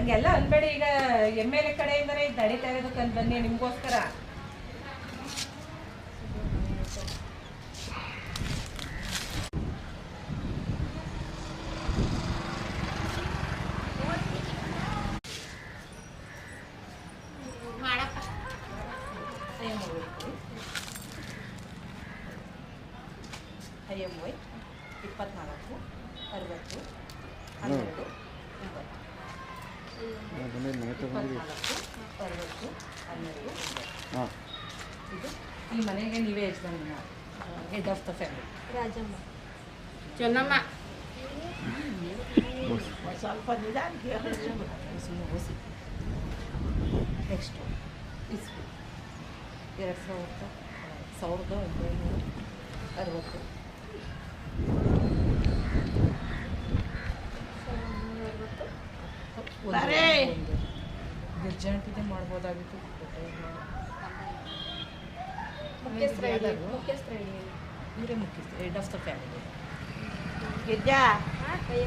ಹಂಗೆಲ್ಲ ಅನ್ಬೇಡಿ, ಈಗ M L A ಕಡೆಯಿಂದನೇ ನಡೀತಾ ಇರೋದಕ್ಕೆ ಬನ್ನಿ ನಿಮ್ಗೋಸ್ಕರ. ಐ ಎಂ ವೈ ಇಪ್ಪತ್ನಾಲ್ಕು, ಅರವತ್ತು ಹನ್ನೆರಡು ಒಂಬತ್ತು ಇಪ್ಪತ್ನಾಲ್ಕು ಅರವತ್ತು ಹನ್ನೆರಡು ಒಂಬತ್ತು ಹಾಂ ಇದು ಈ ಮನೆಗೆ ನೀವೇ ಯಜಮಾನ head of the family Rajamma. Chennamma. ಸ್ವಲ್ಪ ನಿಧಾನ ನೆಕ್ಸ್ಟ್ ಇಸ್ವಿ ಎರಡು ಸಾವಿರದ ಸಾವಿರದ ಒಂಬೈನೂರ ಅರವತ್ತು. ಗೆಜ್ಜಾಂಟಿದೆ ಮಾಡ್ಬೋದಾಗಿತ್ತು. ಮುಖ್ಯಸ್ಥರ ಹೆಡ್ ಆಫ್ ದ ಫ್ಯಾಮಿಲಿ ಗಿಜ್ಜ.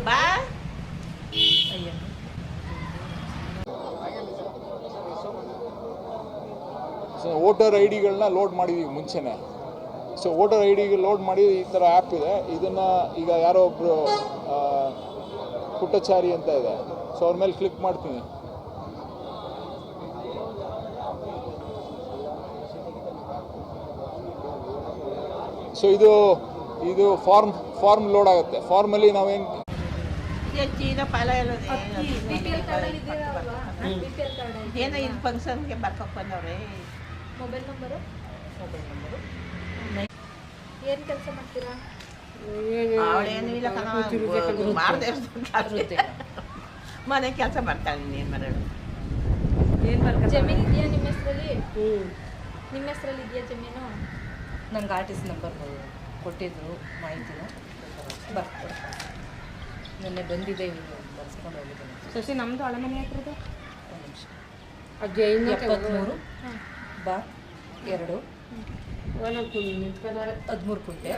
ಬಾ. ಸೊ ವೋಟರ್ ಐ ಡಿಗಳನ್ನ ಲೋಡ್ ಮಾಡಿದ್ದೀವಿ ಮುಂಚೆನೇ. ಸೊ ವೋಟರ್ ಐ ಡಿಗೆ ಲೋಡ್ ಮಾಡಿ ಈ ಥರ ಆ್ಯಪ್ ಇದೆ. ಇದನ್ನು ಈಗ ಯಾರೋ ಒಬ್ಬರು ಪುಟ್ಟಚಾರಿ ಅಂತ ಇದೆ. ಸೊ ಅವ್ರ ಮೇಲೆ ಕ್ಲಿಕ್ ಮಾಡ್ತೀನಿ. ಸೊ ಇದು ಇದು ಫಾರ್ಮ್ ಫಾರ್ಮ್ ಲೋಡ್ ಆಗುತ್ತೆ. ಫಾರ್ಮಲ್ಲಿ ನಾವೇನು ಏನೋ ಇದು ಫಂಕ್ಷನ್ಗೆ ಬರ್ಕೊಕ್ ಬಂದವ್ರೆ. ಮೊಬೈಲ್ ನಂಬರು ಮೊಬೈಲ್ ನಂಬರು ಏನು ಕೆಲಸ ಮಾಡ್ತೀರಾ? ಅವಳೇನು ಇಲ್ಲ ಮಾಡದೆ ವೃದ್ಧೆ. ಮನೆ ಕೆಲಸ ಮಾಡ್ತಾಳೆ ಇನ್ನೇನು ಮಾಡೋದು. ಏನು ಜಮೀನು ಇದೆಯಾ ನಿಮ್ಮ ಹೆಸರಲ್ಲಿ? ನಿಮ್ಮ ಹೆಸರಲ್ಲಿ ಇದೆಯಾ ಜಮೀನು? ನಂಗೆ ಆರ್ಟಿಸ್ಟ್ ನಂಬರ್ ಕೊಟ್ಟಿದ್ದರು ಮಾಹಿತಿನ. ಬರ್ತಾರೆ ನಿನ್ನೆ ಬಂದಿದೆ ಇವ್ರು ಬರ್ಸ್ಕೊಂಡು ಹೋಗಿದ್ದೀನಿ. ಸಸಿ ನಮ್ಮದು ಹಳೆ ಮನೆ ಹತ್ರದ? ಒಂದು ನಿಮಿಷ. ಎಪ್ಪತ್ತ್ಮೂರು ಬಾ. ಎರಡು. ಹದಿಮೂರು ಕುಂಟೆ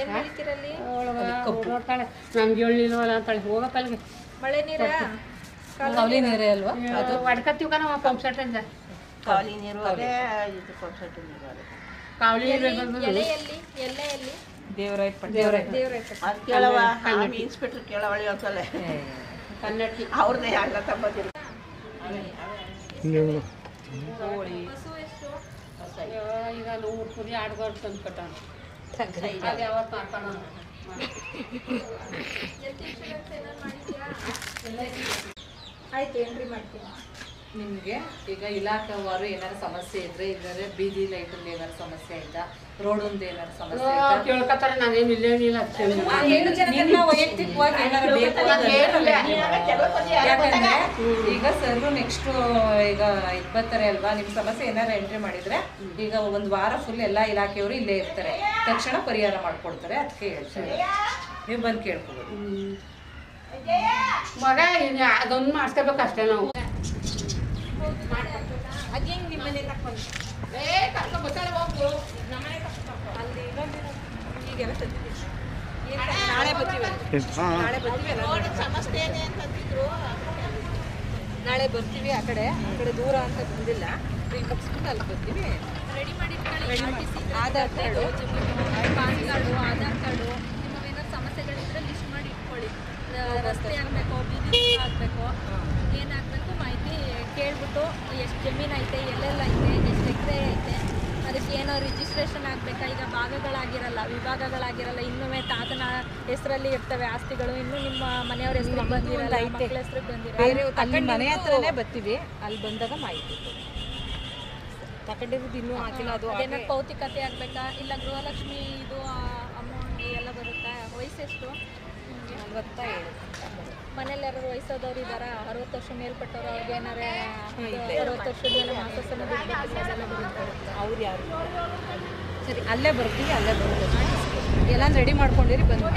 ಏನು ಬೆಳಿತೀರಲ್ಲಿ ನೋಡ್ತಾಳೆ ನಮ್ಗೆ ಹೇಳಿಲ್ವಲ್ಲ ಅಂತಾಳೆ. ಹೋಗಪ್ಪ ಅಲ್ಲಿಗೆ ಮಳೆ ನೀರ? ಕವಲಿ ನೀರೇ ಅಲ್ವಾ? ಅದು. ಹೊಡ್ಕತ್ತೀವಿ ಕಣ ಪಂಪ್ ಸೆಟ್ ಇಂದ ಕಾವಲಿ ನೀರು ಅದೇ ಇದು ಕಾವಲಿ ನೀರು ಅದೇ. ಕಾವಲಿ ಎಲೆ ಎಲೆಯಲ್ಲಿ ಎಲೆಯಲ್ಲಿ ದೇವರಾಯ ದೇವರಾಯ ದೇವ್ರ ಅದು ಕೇಳವ ಇನ್ಸ್ಪೆಕ್ಟ್ರ್ ಕೇಳವಳಿ ಅಂತಾಳೆ ಕನ್ನಡಿ. ಅವ್ರನ್ನೇ ತಗೋದಿಲ್ಲ ಹಸು ಎಷ್ಟು? ಈಗ ನೂರು ಕುರಿ ಆಡ್ಬಾರ್ದು ತಂದು ಕಟ್ಟೋಣ ಅದು ಯಾವತ್ತು ಹಾಕೋಣ ಆಯ್ತು ಎಂಟ್ರಿ ಮಾಡ್ತೀನಿ. ನಿಮಗೆ? ಈಗ ಇಲಾಖೆವಾರು ಏನಾರು ಸಮಸ್ಯೆ ಇದ್ರೆ ಇದ್ರೆ ಬೀದಿ ಲೈಟ್ ಏನಾರು ಸಮಸ್ಯೆ ಆಯ್ತಾ? ರೋಡೊಂದು ಏನಾದ್ರು ಸಮಸ್ಯೆ ಆಯ್ತಾ? ಕೇಳ್ಕೊತಾರೆ ನಾನೇನು ಇಲ್ಲೇನಿಲ್ಲ ವೈಯಕ್ತಿಕವಾಗಿ ಏನಾರು ಬೇಕು ಅಂದ್ರೆ. ಯಾಕಂದ್ರೆ ಈಗ ಸರ್ ನೆಕ್ಸ್ಟ್ ಈಗ ಇಪ್ಪತ್ತರ ಬರ್ತಾರೆ ಅಲ್ವಾ? ನಿಮ್ಮ ಸಮಸ್ಯೆ ಏನಾರು ಎಂಟ್ರಿ ಮಾಡಿದ್ರೆ ಈಗ ಒಂದು ವಾರ ಫುಲ್ ಎಲ್ಲಾ ಇಲಾಖೆಯವರು ಇಲ್ಲೇ ಇರ್ತಾರೆ. ತಕ್ಷಣ ಪರಿಹಾರ ಮಾಡ್ಕೊಡ್ತಾರೆ ಅದಕ್ಕೆ ಹೇಳ್ತಾರೆ. ನೀವು ಬಂದು ಕೇಳ್ಕೊಬೋದು. ಮಗ ಅದೊಂದು ಮಾಡಿಸ್ಕೋಬೇಕು ಅಷ್ಟೇ ನಾವು. ನಿಮ್ಮ ಏ ತಂದಿದ್ದೀವಿ ನಾಳೆ ಬರ್ತೀವಿ ನಾಳೆ ಬರ್ತೀವಿ? ಸಮಸ್ಯೆ ನಾಳೆ ಬರ್ತೀವಿ ಆ ಕಡೆ ಆ ಕಡೆ ದೂರ ಅಂತ ಬಂದಿಲ್ಲ ಮುಗಿಸ್ಬಿಟ್ಟು ಅಲ್ಲಿ ಬರ್ತೀವಿ ರೆಡಿ ಮಾಡಿ Aadhaar card PAN card Aadhaar card ನಿಮ್ಮವೇನಾದ್ರು ಸಮಸ್ಯೆಗಳಿದ್ರೆ ಲಿಸ್ಟ್ ಮಾಡಿ ಇಟ್ಕೊಳ್ಳಿ ರಸ್ತೆ ಆಗಬೇಕು ಬೀದಿ ಆಗಬೇಕು ಕೇಳ್ಬಿಟ್ಟು ಎಷ್ಟು ಜಮೀನು ಐತೆ ಎಲ್ಲೆಲ್ಲ ಐತೆ ಎಷ್ಟು ಎಕರೆ ಐತೆ ಅದಕ್ಕೆ ಏನೋ ರಿಜಿಸ್ಟ್ರೇಷನ್ ಆಗಬೇಕಾ? ಈಗ ಭಾಗಗಳಾಗಿರಲ್ಲ ವಿಭಾಗಗಳಾಗಿರಲ್ಲ ಇನ್ನೂ ತಾತನ ಹೆಸರಲ್ಲಿ ಇರ್ತವೆ ಆಸ್ತಿಗಳು ಇನ್ನೂ ನಿಮ್ಮ ಮನೆಯವ್ರ ಹೆಸರು ಬಂದಿರಲ್ಲ ಮಕ್ಕಳ ಹೆಸರು ಬಂದಿರಲ್ಲ. ಮನೆ ಹತ್ರನೇ ಬರ್ತೀವಿ ಅಲ್ಲಿ ಬಂದಾಗ ಮಾಹಿತಿ ತಕೊಂಡಿರೋದು ತಗೊಂಡಿರೋದು ಇನ್ನೂ ಹಾಕಿಲ್ಲ ಅದು ಏನಾದ್ರು ಪೌತಿಕತೆ ಆಗಬೇಕಾ? ಇಲ್ಲ ಗೃಹಲಕ್ಷ್ಮಿ ಇದು ಅಮೌಂಟ್ ಎಲ್ಲ ಬರುತ್ತಾ? ವಯಸ್ಸೆಷ್ಟು? ನಲ್ವತ್ತ ಏಳು ಮನೇಲಿ ಯಾರು ವಯಸ್ಸಾದವ್ರು ಇದಾರ ಅರವತ್ತು ವರ್ಷ ಮೇಲ್ಪಟ್ಟವ್ರು ಅವ್ರಿಗೆ ಏನಾರ ಅರವತ್ತು ವರ್ಷದ ಮೇಲೆ ಅದೆಲ್ಲ ಅವ್ರು ಯಾರು? ಸರಿ ಅಲ್ಲೇ ಬರ್ತೀವಿ ಅಲ್ಲೇ ಬರ್ತೀವಿ. ಎಲ್ಲ ರೆಡಿ ಮಾಡ್ಕೊಂಡಿರಿ ಬಂದು